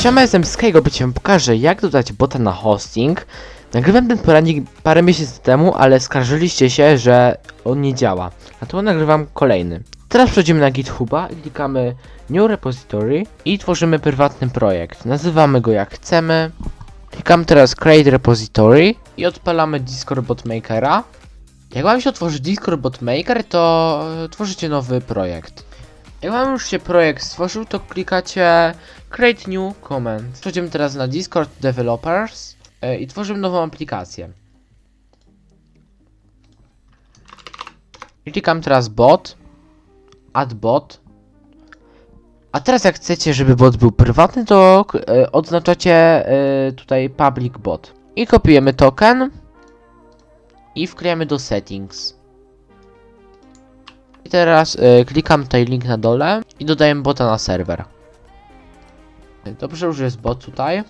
Siema, jestem Skygo, by Ci pokażę jak dodać bota na hosting. Nagrywam ten poradnik parę miesięcy temu, ale skarżyliście się, że on nie działa. Dlatego nagrywam kolejny. Teraz przechodzimy na GitHuba i klikamy New Repository i tworzymy prywatny projekt. Nazywamy go jak chcemy. Klikamy teraz Create Repository i odpalamy Discord Botmakera. Jak wam się otworzy Discord Botmaker, to tworzycie nowy projekt. Jak wam już się projekt stworzył, to klikacie Create New Comment. Przechodzimy teraz na Discord Developers e, i tworzymy nową aplikację. Klikam teraz bot, add bot. A teraz jak chcecie, żeby bot był prywatny, to e, odznaczacie e, tutaj public bot. I kopiujemy token i wklejamy do settings. I teraz e, klikam tutaj link na dole i dodajemy bota na serwer. Dobrze, już jest bot tutaj.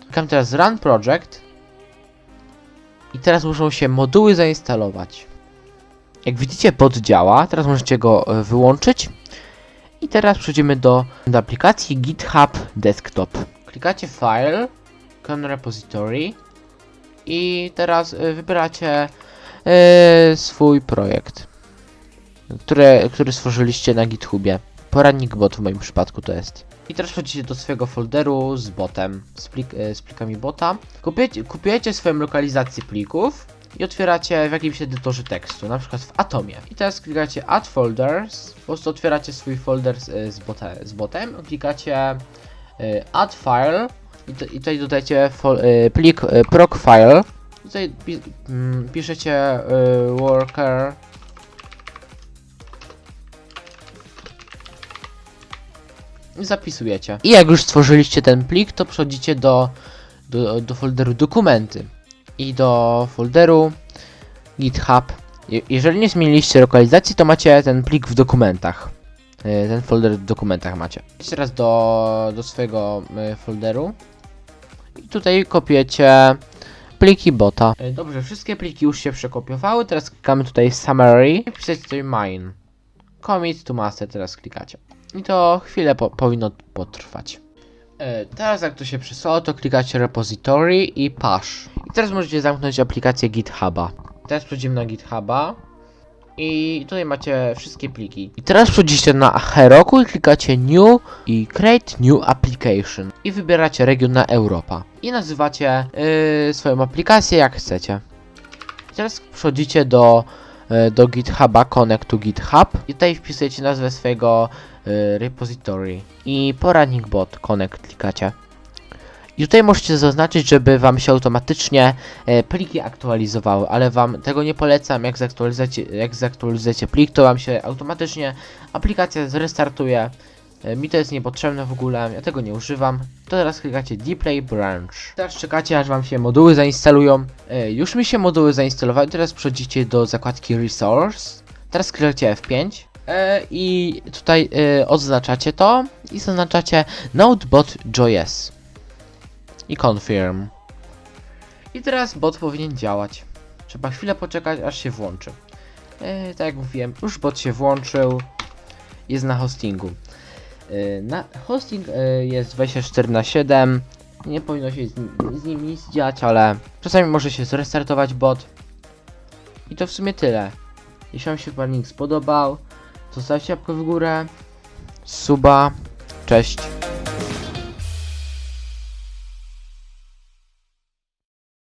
Klikam teraz Run Project. I teraz muszą się moduły zainstalować. Jak widzicie, bot działa. Teraz możecie go e, wyłączyć. I teraz przejdziemy do, do aplikacji GitHub Desktop. Klikacie File, Con Repository i teraz e, wybieracie e, swój projekt, który, który stworzyliście na GitHubie. Poradnik bot w moim przypadku to jest. I teraz wchodzicie do swojego folderu z botem, z, plik, e, z plikami bota. Kupiecie, kupujecie swoją lokalizację plików i otwieracie w jakimś edytorze tekstu, na przykład w Atomie. I teraz klikacie Add Folders, po prostu otwieracie swój folder z, e, z, z botem, klikacie e, Add File i, to, i tutaj dodajecie fol, e, plik e, proc file. Tutaj pi, mm, piszecie e, worker zapisujecie. I jak już stworzyliście ten plik, to przechodzicie do, do, do folderu dokumenty i do folderu GitHub. Je- Jeżeli nie zmieniliście lokalizacji, to macie ten plik w dokumentach. E, Ten folder w dokumentach macie. Idźcie teraz do, do swojego e, folderu i tutaj kopiujecie pliki bota. E, Dobrze, wszystkie pliki już się przekopiowały. Teraz klikamy tutaj summary i wpisać tutaj mine. Commit to master teraz klikacie. I to chwilę po, powinno potrwać. E, teraz jak to się przesłało, to klikacie repository i push. I teraz możecie zamknąć aplikację GitHuba. Teraz przejdziemy na GitHuba. I tutaj macie wszystkie pliki. I teraz przechodzicie na Heroku i klikacie New i Create New Application. I wybieracie region na Europa. I nazywacie yy, swoją aplikację jak chcecie. I teraz przechodzicie do, do GitHuba, Connect to GitHub. I tutaj wpisujecie nazwę swojego yy, repository. I poradnik bot Connect klikacie. I tutaj możecie zaznaczyć, żeby wam się automatycznie e, pliki aktualizowały, ale wam tego nie polecam, jak zaktualizujecie, jak zaktualizujecie plik, to wam się automatycznie aplikacja zrestartuje. E, mi to jest niepotrzebne w ogóle, ja tego nie używam. To teraz klikacie Deploy Branch. Teraz czekacie, aż wam się moduły zainstalują. E, już mi się moduły zainstalowały, teraz przechodzicie do zakładki Resource. Teraz klikacie F5. E, I tutaj odznaczacie to i zaznaczacie Nodebot.js i confirm. I teraz bot powinien działać. Trzeba chwilę poczekać, aż się włączy. Tak jak mówiłem, już bot się włączył. Jest na hostingu. E, na hosting e, jest 24 na 7. Nie powinno się z, z nim nic dziać, ale czasami może się zrestartować bot. I to w sumie tyle. Jeśli Wam się poradnik spodobał, zostawcie łapkę w górę, suba, cześć.